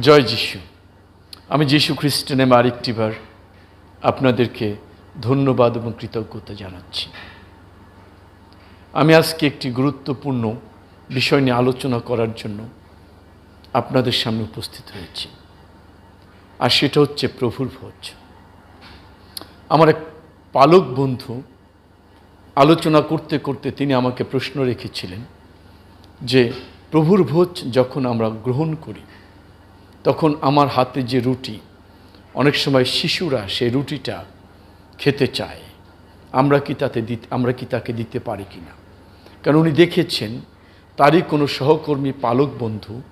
জয় যিশু। আমি যিশু খ্রিস্টের নামে আরেকটিবার আপনাদেরকে ধন্যবাদ এবং কৃতজ্ঞতা জানাচ্ছি। আমি আজকে একটি গুরুত্বপূর্ণ বিষয় নিয়ে আলোচনা করার জন্য আপনাদের সামনে উপস্থিত হয়েছি। আর সেটা হচ্ছে প্রভুর ভোজ। আমার এক পালক বন্ধু আলোচনা করতে করতে তিনি আমাকে প্রশ্ন রেখেছিলেন যে, প্রভুর ভোজ যখন আমরা গ্রহণ করি তখন আমার হাতে যে রুটি, অনেক সময় শিশুরা সেই রুটিটা খেতে চায়। আমরা কি তাতে দিতে আমরা কি তাকে দিতে পারি কি না? কারণ উনি দেখেছেন, তারই কোনো সহকর্মী পালক বন্ধু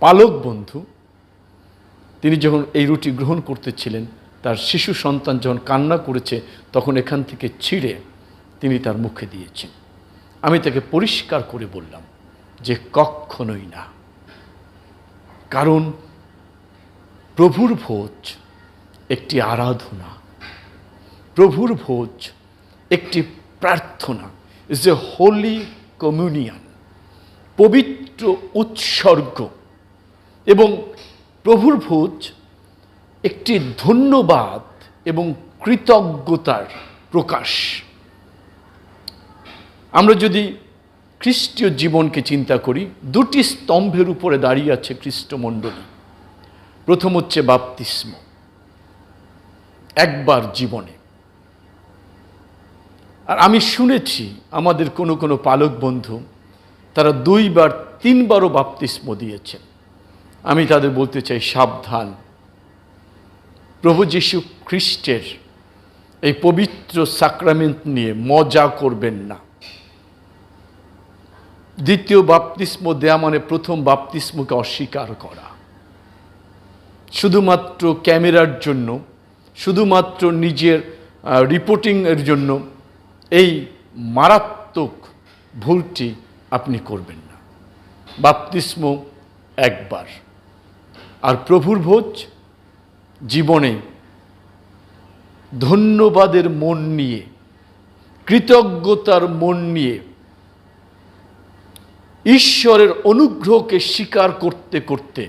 পালক বন্ধু, তিনি যখন এই রুটি গ্রহণ করতেছিলেন, তার শিশু সন্তান যখন কান্না করেছে, তখন এখান থেকে ছিঁড়ে তিনি তার মুখে দিয়েছেন। আমি তাকে পরিষ্কার করে বললাম যে কখনোই না। কারণ প্রভুর ভোজ একটি আরাধনা। প্রভুর ভোজ একটি প্রার্থনা। ইজ এ হোলি কমিউনিয়ন পবিত্র উৎসর্গ। এবং প্রভুর ভোজ একটি ধন্যবাদ এবং কৃতজ্ঞতার প্রকাশ। আমরা যদি খ্রিস্টীয় জীবনকে চিন্তা করি, দুটি স্তম্ভের উপরে দাঁড়িয়ে আছে খ্রিস্টমণ্ডলী। প্রথম হচ্ছে বাপতিস্ম, একবার জীবনে। আর আমি শুনেছি আমাদের কোনো কোনো পালক বন্ধু, তারা দুইবার, তিনবারও বাপতিস্ম দিয়েছেন। আমি তাদের বলতে চাই, সাবধান। প্রভু যীশু খ্রিস্টের এই পবিত্র সাক্রামেন্ট নিয়ে মজা করবেন না। দ্বিতীয় বাপতিস্ম দেয়া মানে প্রথম বাপতিস্মকে অস্বীকার করা। শুধুমাত্র ক্যামেরার জন্য, শুধুমাত্র নিজের রিপোর্টিংয়ের জন্য এই মারাত্মক ভুলটি আপনি করবেন না। বাপতিস্ম একবার। আর প্রভুর ভোজ, জীবনে ধন্যবাদের মন নিয়ে, কৃতজ্ঞতার মন নিয়ে ঈশ্বরের অনুগ্রহকে স্বীকার করতে করতে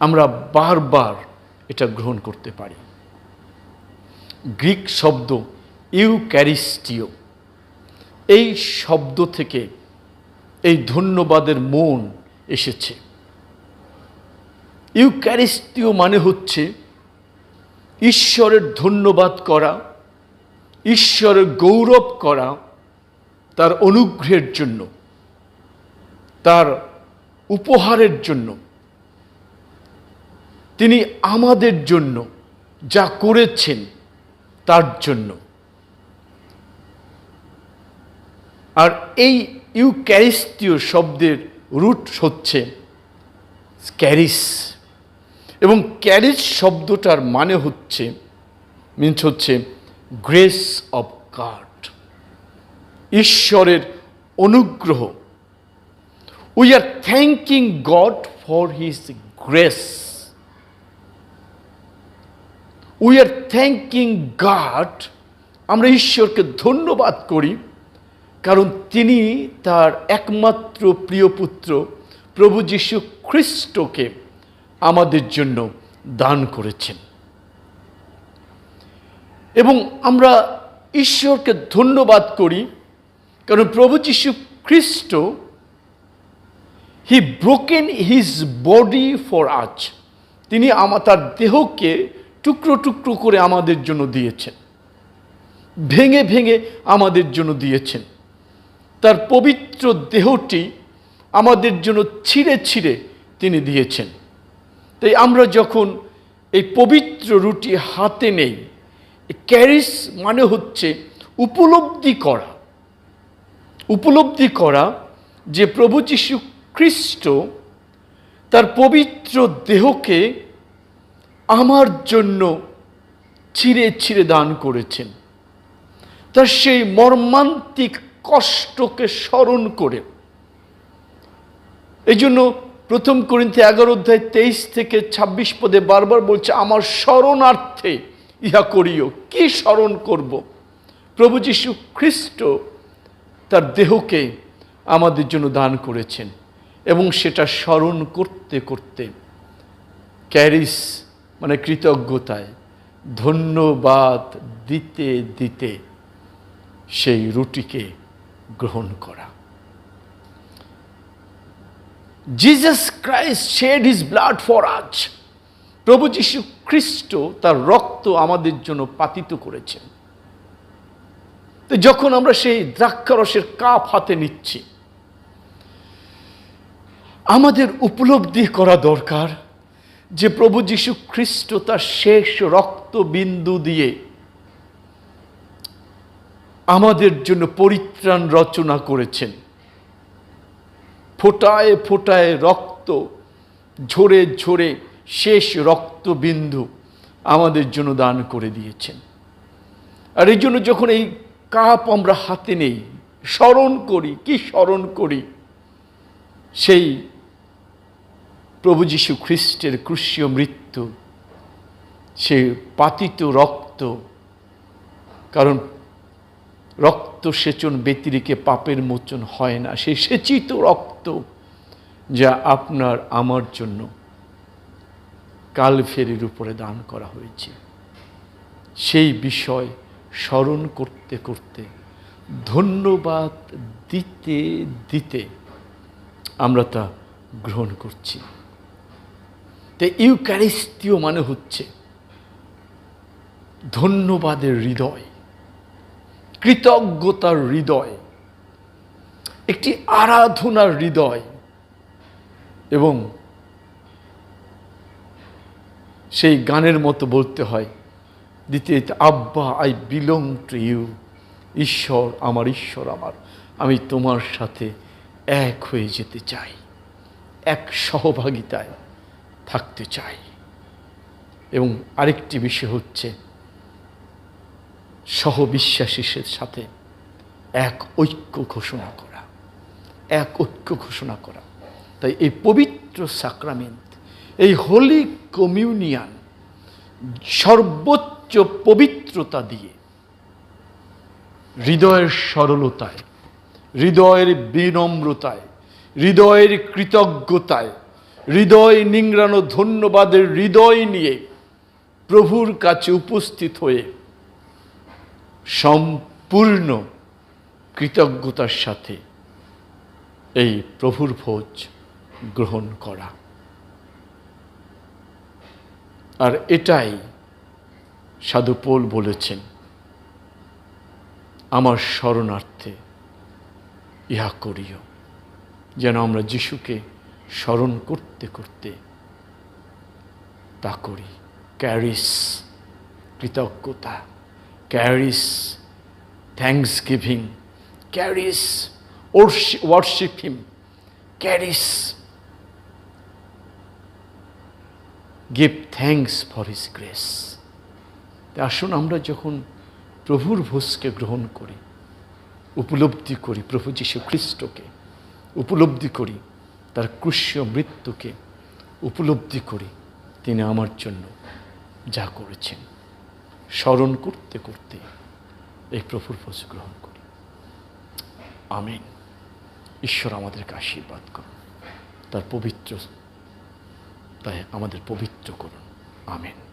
আমরা বারবার এটা গ্রহণ করতে পারি। গ্রিক শব্দ ইউক্যারিস্টিও, এই শব্দ থেকে এই ধন্যবাদের মন এসেছে। ইউক্যারিস্টিও মানে হচ্ছে ঈশ্বরের ধন্যবাদ করা, ঈশ্বরের গৌরব করা তার অনুগ্রহের জন্য, তার উপহারের জন্য, তিনি আমাদের জন্য যা করেছেন তার জন্য। আর এই ইউক্যারিস্তীয় শব্দের রুট হচ্ছে ক্যারিস। এবং ক্যারিস শব্দটার মানে হচ্ছে মিনস হচ্ছে গ্রেস অফ গাড ঈশ্বরের অনুগ্রহ। We are thanking God for his grace we are thanking God আমরা ঈশ্বরকে ধন্যবাদ করি, কারণ তিনি তার একমাত্র প্রিয় পুত্র প্রভু যীশু খ্রিস্টকে আমাদের জন্য দান করেছেন। এবং আমরা ঈশ্বরকে ধন্যবাদ করি কারণ প্রভু যীশু খ্রিস্ট he broken his body for আজ তিনি আমার তার দেহকে টুকরো টুকরো করে আমাদের জন্য দিয়েছেন। ভেঙে ভেঙে আমাদের জন্য দিয়েছেন। তার পবিত্র দেহটি আমাদের জন্য ছিঁড়ে ছিঁড়ে তিনি দিয়েছেন। তাই আমরা যখন এই পবিত্র রুটি হাতে নেই ক্যারিস মানে হচ্ছে উপলব্ধি করা। উপলব্ধি করা যে প্রভু যীশু খ্রিস্ট তার পবিত্র দেহকে আমার জন্য ছিঁড়ে ছিঁড়ে দান করেছেন। তার সেই মর্মান্তিক কষ্টকে স্মরণ করে। এই জন্য প্রথম করিন্থে এগারো অধ্যায় তেইশ থেকে ২৬ পদে বারবার বলছে, আমার স্মরণার্থে ইহা করিও। কি স্মরণ করব? প্রভু যীশু খ্রিস্ট তার দেহকে আমাদের জন্য দান করেছেন এবং সেটা স্মরণ করতে করতে ক্যারিস মানে কৃতজ্ঞতায় ধন্যবাদ দিতে দিতে সেই রুটিকে গ্রহণ করা। Jesus Christ shed his blood for আজ প্রভু যীশু খ্রিস্ট তার রক্ত আমাদের জন্য পাতিত করেছেন। তো যখন আমরা সেই দ্রাক্ষারসের কাপ হাতে নিচ্ছি, আমাদের উপলব্ধি করা দরকার যে প্রভু যীশু খ্রিস্ট তার শেষ রক্ত বিন্দু দিয়ে আমাদের জন্য পরিত্রাণ রচনা করেছেন। ফোটায় ফোটায় রক্ত, ঝরে ঝরে শেষ রক্তবিন্দু আমাদের জন্য দান করে দিয়েছেন। আর এই জন্য যখন এই কাপ আমরা হাতে নেই, স্মরণ করি, কি স্মরণ করি? সেই প্রভু যীশু খ্রিস্টের ক্রুশীয় মৃত্যু, সে পাতিত রক্ত, কারণ রক্ত সেচন ব্যতিরিকে পাপের মোচন হয় না সেই সেচিত রক্ত যা আপনার আমার জন্য কালফেরির উপরে দান করা হয়েছে। সেই বিষয় স্মরণ করতে করতে, ধন্যবাদ দিতে দিতে আমরা তা গ্রহণ করছি। তো ইউক্যারিস্তীয় মানে হচ্ছে ধন্যবাদের হৃদয়, কৃতজ্ঞতার হৃদয়, একটি আরাধনার হৃদয় এবং সেই গানের মতো বলতে হয় দ্বিতীয় আব্বা আই বিলং টু ইউ ঈশ্বর আমার ঈশ্বর আমার। আমি তোমার সাথে এক হয়ে যেতে চাই। এক সহভাগিতায় থাকতে চাই। এবং আরেকটি বিষয় হচ্ছে সহবিশ্বাসীদের সাথে এক ঐক্য ঘোষণা করা। এক ঐক্য ঘোষণা করা। তাই এই পবিত্র সাক্রামেন্ট এই হোলি কমিউনিয়ন সর্বোচ্চ পবিত্রতা দিয়ে, হৃদয়ের সরলতায়, হৃদয়ের বিনম্রতায়, হৃদয়ের কৃতজ্ঞতায়, হৃদয় নিংড়ানো ধন্যবাদের হৃদয় নিয়ে প্রভুর কাছে উপস্থিত হয়ে সম্পূর্ণ কৃতজ্ঞতার সাথে এই প্রভুর ভোজ গ্রহণ করা। আর এটাই সাধু পোল বলেছেন, আমার শরণার্থে ইহা করিও, যেন আমরা যিশুকে স্মরণ করতে করতে তা করি। ক্যারিস, কৃতজ্ঞতা, charis thanksgiving charis worship him charis. Give thanks for his grace আসুন আমরা যখন প্রভুর ভোজকে গ্রহণ করি, উপলব্ধি করি প্রভু যীশু খ্রিস্টকে, উপলব্ধি করি, তার ক্রুশীয় মৃত্যুকে উপলব্ধি করি, তিনি আমার জন্য যা করেছেন, স্মরণ করতে করতে এই প্রভুর ভোজ গ্রহণ করি। আমিন। ঈশ্বর আমাদেরকে আশীর্বাদ করুন, তার পবিত্র, তাই আমাদের পবিত্র করুন। আমেন।